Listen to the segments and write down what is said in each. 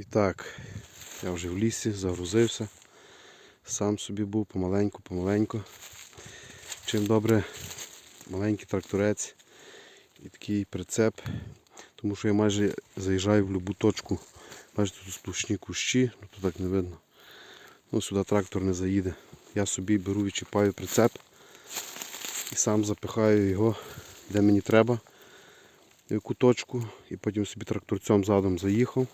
І так, я вже в лісі загрузився. Сам собі був помаленьку, помаленьку. Чим добре маленький тракторець і такий прицеп, тому що я майже заїжджаю в будь-яку точку. Бачите, тут сплошні кущі, ну тут так не видно. Ну, сюди трактор не заїде. Я собі беру, відчіпаю прицеп і сам запихаю його, де мені треба, в яку точку, і потім собі тракторцем задом заїхав.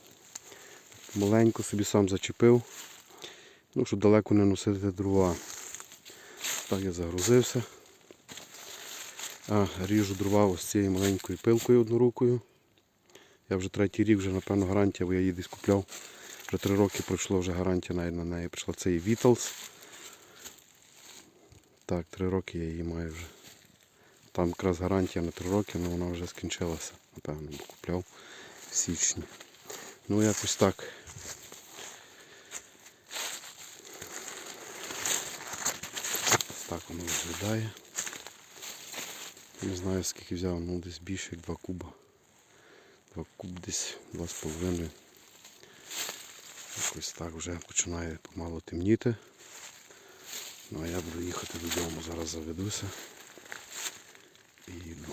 Маленько собі сам зачепив, ну, щоб далеко не носити дрова. Так я загрузився. А, ріжу дрова ось цією маленькою пилкою однорукою. Я вже третій рік, вже напевно гарантія, бо я її десь купляв. Вже три роки пройшло вже гарантія навіть на неї. Прийшла це і Вітлз. Так, три роки я її маю вже. Там якраз гарантія на три роки, але вона вже скінчилася, напевно, купляв в січні. Ну якось так. Так воно виглядає. Не знаю скільки взяв, ну десь більше як 2 куба. 2 куб десь 2,5. Якось так вже починає помало темніти. Ну а я буду їхати додому, зараз заведуся і йду.